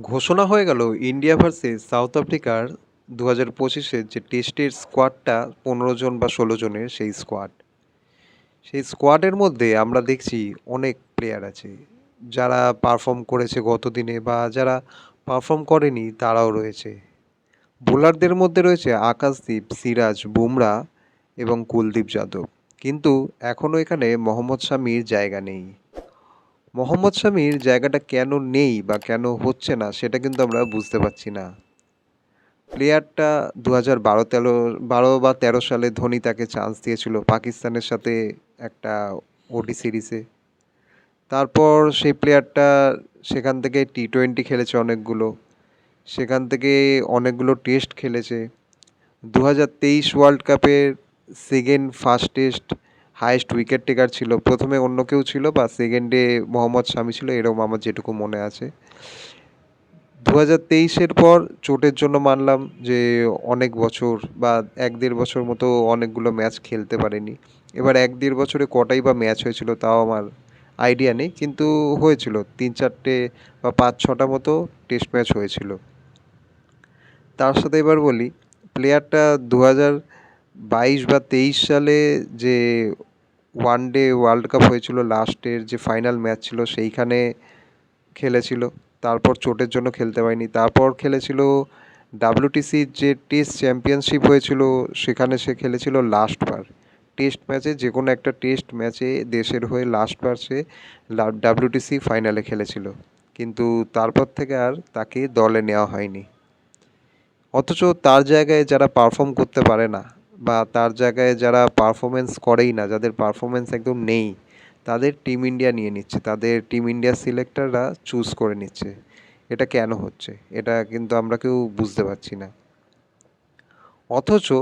ঘোষণা হয়ে গেল ইন্ডিয়া ভার্সেস সাউথ আফ্রিকার দু হাজার পঁচিশের যে টেস্টের স্কোয়াডটা পনেরো জন বা ষোলো জনের সেই স্কোয়াড। সেই স্কোয়াডের মধ্যে আমরা দেখছি অনেক প্লেয়ার আছে। যারা পারফর্ম করেছে গত দিনে বা যারা পারফর্ম করেনি তারাও রয়েছে। বোলারদের মধ্যে রয়েছে আকাশদীপ, সিরাজ, বুমরা এবং কুলদীপ যাদব। কিন্তু এখনও এখানে মোহাম্মদ শামির জায়গা নেই। মোহাম্মদ শামির জায়গাটা কেন নেই বা কেন হচ্ছে না, সেটা কিন্তু আমরা বুঝতে পারছি না। প্লেয়ারটা দু হাজার বারো তেরো, বারো বা তেরো সালে ধোনি তাকে চান্স দিয়েছিল পাকিস্তানের সাথে একটা ওডি সিরিজে তারপর সেই প্লেয়ারটা সেখান থেকে টি টোয়েন্টি খেলেছে অনেকগুলো, সেখান থেকে অনেকগুলো টেস্ট খেলেছে। দু হাজার তেইশ ওয়ার্ল্ড কাপের second first test highest wicket taker ছিল। প্রথমে অন্য কেউ ছিল বা সেকেন্ডে মোহাম্মদ শামি ছিল, এরকম আমার যেটুকু মনে আছে। দু হাজার তেইশের পর চোটের জন্য মানলাম যে অনেক বছর বা এক দেড় বছর মতো অনেকগুলো ম্যাচ খেলতে পারেনি। এবার এক দেড় বছরে কটাই বা ম্যাচ হয়েছিল তাও আমার আইডিয়া নেই, কিন্তু হয়েছিল। তিন চারটে বা পাঁচ ছটা মতো টেস্ট ম্যাচ হয়েছিল। তার সাথে এবার বলি প্লেয়ারটা দু হাজার বাইশ বা তেইশ সালে যে ওয়ান ডে ওয়ার্ল্ড কাপ হয়েছিল লাস্টের যে ফাইনাল ম্যাচ ছিল সেইখানে খেলেছিল। তারপর চোটের জন্য খেলতে পারেনি। তারপর খেলেছিল ডাব্লিউটিসির যে টেস্ট চ্যাম্পিয়নশিপ হয়েছিল, সেখানে সে খেলেছিল লাস্টবার টেস্ট ম্যাচে যে কোনো একটা টেস্ট ম্যাচে দেশের হয়ে লাস্টবার সে ডাব্লিউটিসি ফাইনালে খেলেছিল। কিন্তু তারপর থেকে আর তাকে দলে নেওয়া হয়নি। অথচ তার জায়গায় যারা পারফর্ম করতে পারে না বা তার জায়গায় যারা পারফরমেন্স করেই না, যাদের পারফরমেন্স একদম নেই, তাদের টিম ইন্ডিয়া নিয়ে নিচ্ছে। তাদের টিম ইন্ডিয়া সিলেক্টররা চুজ করে নিচ্ছে। এটা কেন হচ্ছে? এটা কিন্তু আমরা কেউ বুঝতে পারছি না। অথচ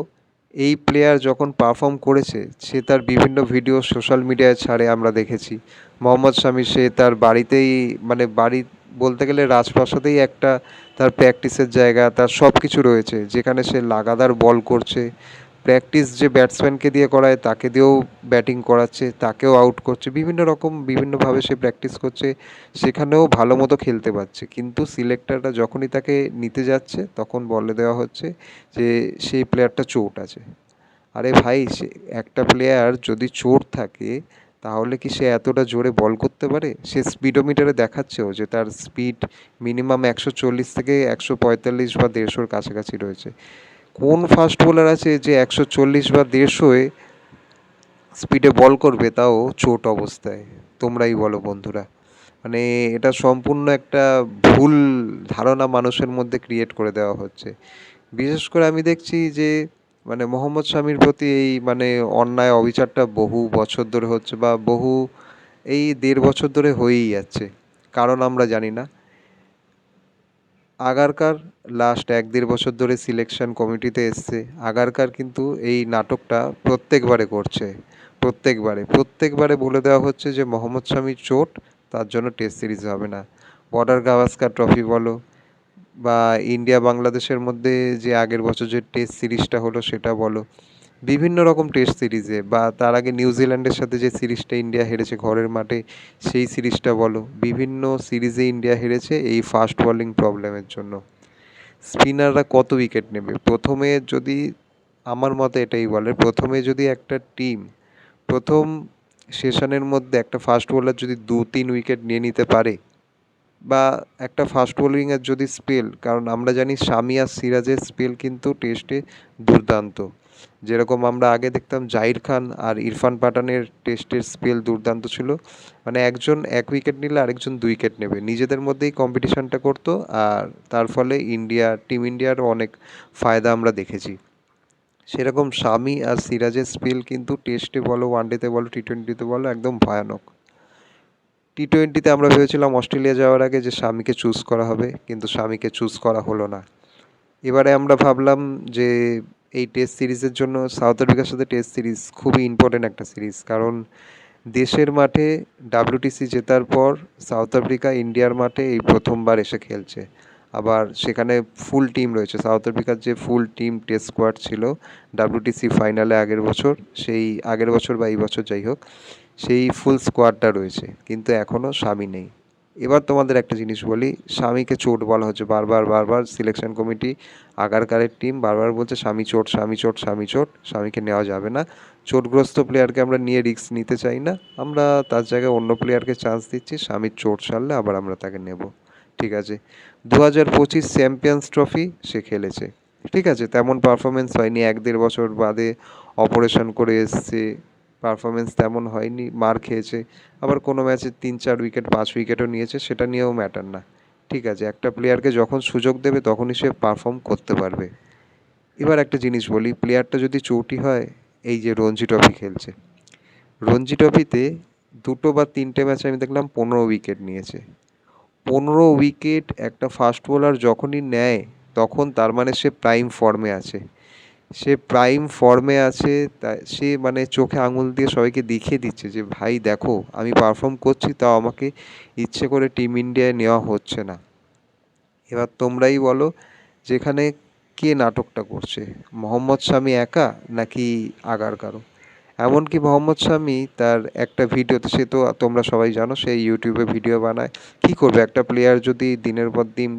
এই প্লেয়ার যখন পারফর্ম করেছে, সে তার বিভিন্ন ভিডিও সোশ্যাল মিডিয়ায় ছাড়ে আমরা দেখেছি। মোহাম্মদ শামি সে তার বাড়িতেই মানে বাড়ি বলতে গেলে রাজপ্রাসাদেই একটা তার প্র্যাকটিসের জায়গা, তার সব কিছু রয়েছে। যেখানে সে লাগাতার বল করছে প্র্যাকটিস যে ব্যাটসম্যানকে দিয়ে করায়, তাকে দিয়েও ব্যাটিং করাচ্ছে, তাকেও আউট করছে, বিভিন্ন রকম, বিভিন্নভাবে সে প্র্যাকটিস করছে, সেখানেও ভালো মতো খেলতে পারছে। কিন্তু সিলেক্টাররা যখনই তাকে নিতে যাচ্ছে, তখন বলে দেওয়া হচ্ছে যে, সেই প্লেয়ারটা চোট আছে। আরে ভাই, সে একটা প্লেয়ার যদি চোট থাকে, তাহলে কি সে এতটা জোরে বল করতে পারে? সে স্পিডোমিটারে দেখাচ্ছেও যে তার স্পিড মিনিমাম একশো চল্লিশ থেকে একশো পঁয়তাল্লিশ বা দেড়শোর কাছাকাছি রয়েছে। কোন ফাস্ট বোলার আছে যে একশো চল্লিশ বা দেড়শোয় স্পিডে বল করবে তাও চোট অবস্থায়? তোমরাই বলো বন্ধুরা। মানে এটা সম্পূর্ণ একটা ভুল ধারণা মানুষের মধ্যে ক্রিয়েট করে দেওয়া হচ্ছে। বিশেষ করে আমি দেখছি যে মানে মোহাম্মদ শামির প্রতি এই মানে অন্যায় অবিচারটা বহু বছর ধরে হচ্ছে বা বহু, এই দেড় বছর ধরে হয়েই যাচ্ছে। কারণ আমরা জানি না। আগারকার লাস্ট এক দেড় বছর ধরে সিলেকশন কমিটিতে এসছে। আগারকার কিন্তু এই নাটকটা প্রত্যেকবারে করছে। প্রত্যেকবারে। প্রত্যেকবারে বলে দেওয়া হচ্ছে যে, মোহাম্মদ শামির চোট, তার জন্য টেস্ট সিরিজ হবে না। বর্ডার গাভাস্কার ট্রফি বলো, বা ইন্ডিয়া বাংলাদেশের মধ্যে যে আগের বছর যে টেস্ট সিরিজটা হলো, সেটা বলো। বিভিন্ন রকম টেস্ট সিরিজে বা তার আগে নিউজিল্যান্ডের সাথে যে সিরিজটা ইন্ডিয়া হেরেছে ঘরের মাঠে, সেই সিরিজটা বলো। বিভিন্ন সিরিজে ইন্ডিয়া হেরেছে এই ফাস্ট বলিং প্রবলেমের জন্য। স্পিনাররা কত উইকেট নেবে? প্রথমে যদি আমার মতে এটাই বলে, প্রথমে যদি একটা টিম প্রথম সেশনের মধ্যে একটা ফাস্ট বোলার যদি দু তিন উইকেট নিয়ে নিতে পারে বা একটা ফাস্ট বোলিংয়ের যদি স্পেল কারণ আমরা জানি শামি আর সিরাজের স্পেল কিন্তু টেস্টে দুর্দান্ত। যেরকম আমরা আগে দেখতাম জাহির খান আর ইরফান পাঠানের টেস্টের স্পেল দুর্দান্ত ছিল। মানে একজন এক উইকেট নিলে আরেকজন দুই উইকেট নেবে। নিজেদের মধ্যেই কম্পিটিশনটা করতো আর তার ফলে ইন্ডিয়া টিম ইন্ডিয়ার অনেক ফায়দা আমরা দেখেছি। সেরকম শামি আর সিরাজের স্পেল কিন্তু টেস্টে বলো ওয়ানডেতে বলো টি টোয়েন্টিতে বলো, একদম ভয়ানক। টি টোয়েন্টিতে আমরা ভেবেছিলাম অস্ট্রেলিয়া যাওয়ার আগে যে স্বামীকে চুজ করা হবে, কিন্তু স্বামীকে চুজ করা হলো না। এবারে আমরা ভাবলাম যে এই টেস্ট সিরিজের জন্য সাউথ আফ্রিকার সাথে টেস্ট সিরিজ খুবই ইম্পর্টেন্ট একটা সিরিজ, কারণ দেশের মাঠে ডাব্লিউটিসি জেতার পর সাউথ আফ্রিকা ইন্ডিয়ার মাঠে এই প্রথমবার এসে খেলছে। আবার সেখানে ফুল টিম রয়েছে। সাউথ আফ্রিকার যে ফুল টিম টেস্ট স্কোয়াড ছিল ডাব্লিউটিসি ফাইনালে আগের বছর, সেই আগের বছর বা এই বছর যাই হোক সেই ফুল স্কোয়াডটা রয়েছে। কিন্তু এখনও স্বামী নেই। এবার তোমাদের একটা জিনিস বলি, স্বামীকে চোট বলা হচ্ছে। বারবার বারবার সিলেকশন কমিটি আগারকারের টিম বারবার বলছে, স্বামী চোট স্বামী চোট স্বামী চোট, স্বামীকে নেওয়া যাবে না। চোটগ্রস্ত প্লেয়ারকে আমরা নিয়ে রিস্ক নিতে চাই না। আমরা তার জায়গায় অন্য প্লেয়ারকে চান্স দিচ্ছি, স্বামীর চোট সারলে আবার আমরা তাকে নেব। ঠিক আছে? দু হাজার পঁচিশ চ্যাম্পিয়ন্স ট্রফি সে খেলেছে। ঠিক আছে? তেমন পারফরমেন্স হয়নি। এক দেড় বছর বাদে অপারেশন করে এসছে। পারফরমেন্স তেমন হয়নি, মার খেয়েছে। আবার কোনো ম্যাচে তিন, চার উইকেট পাঁচ উইকেটও নিয়েছে, সেটা নিয়েও ম্যাটার না। ঠিক আছে, একটা প্লেয়ারকে যখন সুযোগ দেবে, তখনই সে পারফর্ম করতে পারবে। এবার একটা জিনিস বলি প্লেয়ারটা যদি চৌটি হয়, এই যে রঞ্জি ট্রফি খেলছে। রঞ্জি ট্রফিতে দুটো বা তিনটে ম্যাচে আমি দেখলাম, পনেরো উইকেট নিয়েছে। পনেরো উইকেট একটা ফাস্ট বোলার যখনই নেয়, তখন তার মানে সে প্রাইম ফর্মে আছে। সে প্রাইম ফর্মে আছে, তা সে মানে চোখে আঙুল দিয়ে সবাইকে দেখিয়ে দিচ্ছে যে, ভাই দেখো, আমি পারফর্ম করছি, তাও আমাকে ইচ্ছে করে টিম ইন্ডিয়ায় নেওয়া হচ্ছে না। এবার তোমরাই বলো, যেখানে কে নাটকটা করছে? মোহাম্মদ শামি একা নাকি আগার কারও? এমনকি মোহাম্মদ শামি তার একটা ভিডিওতে, সে তো তোমরা সবাই জানো, সে ইউটিউবে ভিডিও বানায়। কী করবে একটা প্লেয়ার যদি দিনের পর দিন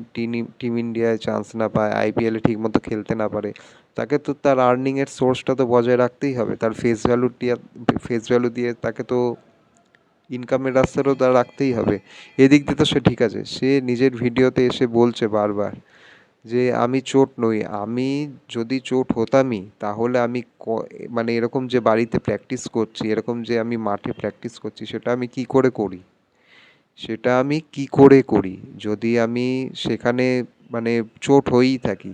টিম ইন্ডিয়ায় চান্স না পায় আইপিএলে ঠিকমতো খেলতে না পারে, তাকে তো তার আর্নিংয়ের সোর্সটা তো বজায় রাখতেই হবে। তার ফেস ভ্যালু দিয়ে ফেস ভ্যালু দিয়ে তাকে তো ইনকামের রাস্তাটাও তার রাখতেই হবে। এদিক দিয়ে তো সে ঠিক আছে, সে নিজের ভিডিওতে এসে বলছে বারবার। যে আমি চোট নই, আমি যদি চোট হতামই, তাহলে আমি ক মানে এরকম যে বাড়িতে প্র্যাকটিস করছি, এরকম যে আমি মাঠে প্র্যাকটিস করছি, সেটা আমি কি করে করি? সেটা আমি কি করে করি? যদি আমি সেখানে মানে চোট হয়েই থাকি,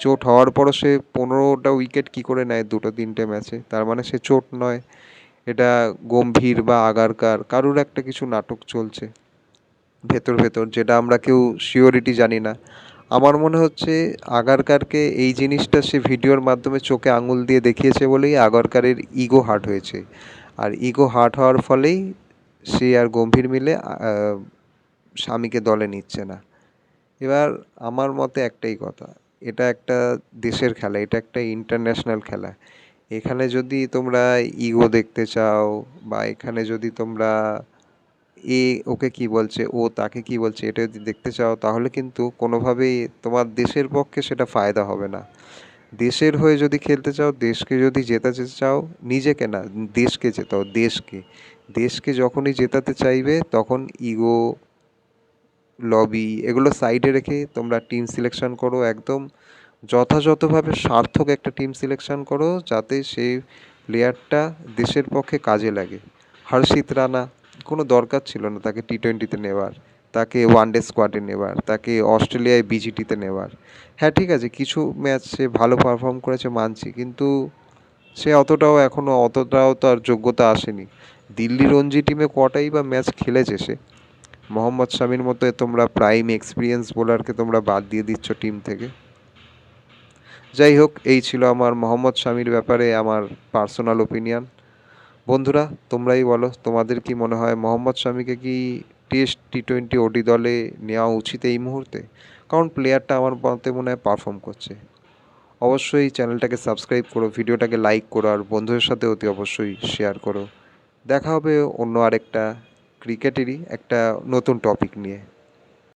চোট হওয়ার পরও সে পনেরোটা উইকেট কি করে নেয় দুটো তিনটে ম্যাচে তার মানে সে চোট নয়। এটা গম্ভীর বা আগারকার, কারুর একটা কিছু নাটক চলছে। ভেতর ভেতর, যেটা আমরা কেউ শিওরিটি জানি না। আমার মনে হচ্ছে আগারকারকে এই জিনিসটা সে ভিডিওর মাধ্যমে চোখে আঙুল দিয়ে দেখিয়েছে বলেই আগারকারের ইগো হার্ট হয়েছে। আর ইগো হার্ট হওয়ার ফলেই সে আর গম্ভীর মিলে স্বামীকে দলে নিচ্ছে না। এবার আমার মতে একটাই কথা, এটা একটা দেশের খেলা, এটা একটা ইন্টারন্যাশনাল খেলা। এখানে যদি তোমরা ইগো দেখতে চাও বা এখানে যদি তোমরা এ ওকে কি বলছে, ও তাকে কি বলছে, এটা যদি দেখতে চাও, তাহলে কিন্তু কোনোভাবেই তোমার দেশের পক্ষে সেটা ফায়দা হবে না। দেশের হয়ে যদি খেলতে চাও, দেশকে যদি জেতাতে চাও, নিজেকে না, দেশকে জেতাও, দেশকে। দেশকে যখনই জেতাতে চাইবে, তখন ইগো, লবি এগুলো সাইডে রেখে তোমরা টিম সিলেকশন করো একদম। যথাযথভাবে সার্থক একটা টিম সিলেকশন করো যাতে সেই প্লেয়ারটা দেশের পক্ষে কাজে লাগে। হর্ষিত রানা কোনো দরকার ছিল না তাকে টি টোয়েন্টিতে নেওয়ার তাকে ওয়ান ডে স্কোয়াডে নেওয়ার তাকে অস্ট্রেলিয়ায় বিজিটিতে নেওয়ার হ্যাঁ ঠিক আছে, কিছু ম্যাচ সে ভালো পারফর্ম করেছে মানছি, কিন্তু সে অতটাও এখনও অতটাও তার যোগ্যতা আসেনি। দিল্লি রঞ্জি টিমে কটাই বা ম্যাচ খেলেছে সে? মোহাম্মদ শামির মতো তোমরা প্রাইম এক্সপিরিয়েন্স বোলারকে তোমরা বাদ দিয়ে দিচ্ছ টিম থেকে। যাই হোক, এই ছিল আমার মোহাম্মদ শামির ব্যাপারে, আমার পার্সোনাল ওপিনিয়ন বন্ধুরা, তোমরাই বলো, তোমাদের কি মনে হয় মোহাম্মদ শামিকে কি টেস্ট টি টোয়েন্টি ওডি দলে নেওয়া উচিত এই মুহূর্তে? কারণ প্লেয়ারটা আমার মতে মনে হয় পারফর্ম করছে। অবশ্যই চ্যানেলটাকে সাবস্ক্রাইব করো, ভিডিওটাকে লাইক করো, আর বন্ধুদের সাথে অতি অবশ্যই শেয়ার করো। দেখা হবে অন্য আরেকটা ক্রিকেটেরই একটা নতুন টপিক নিয়ে।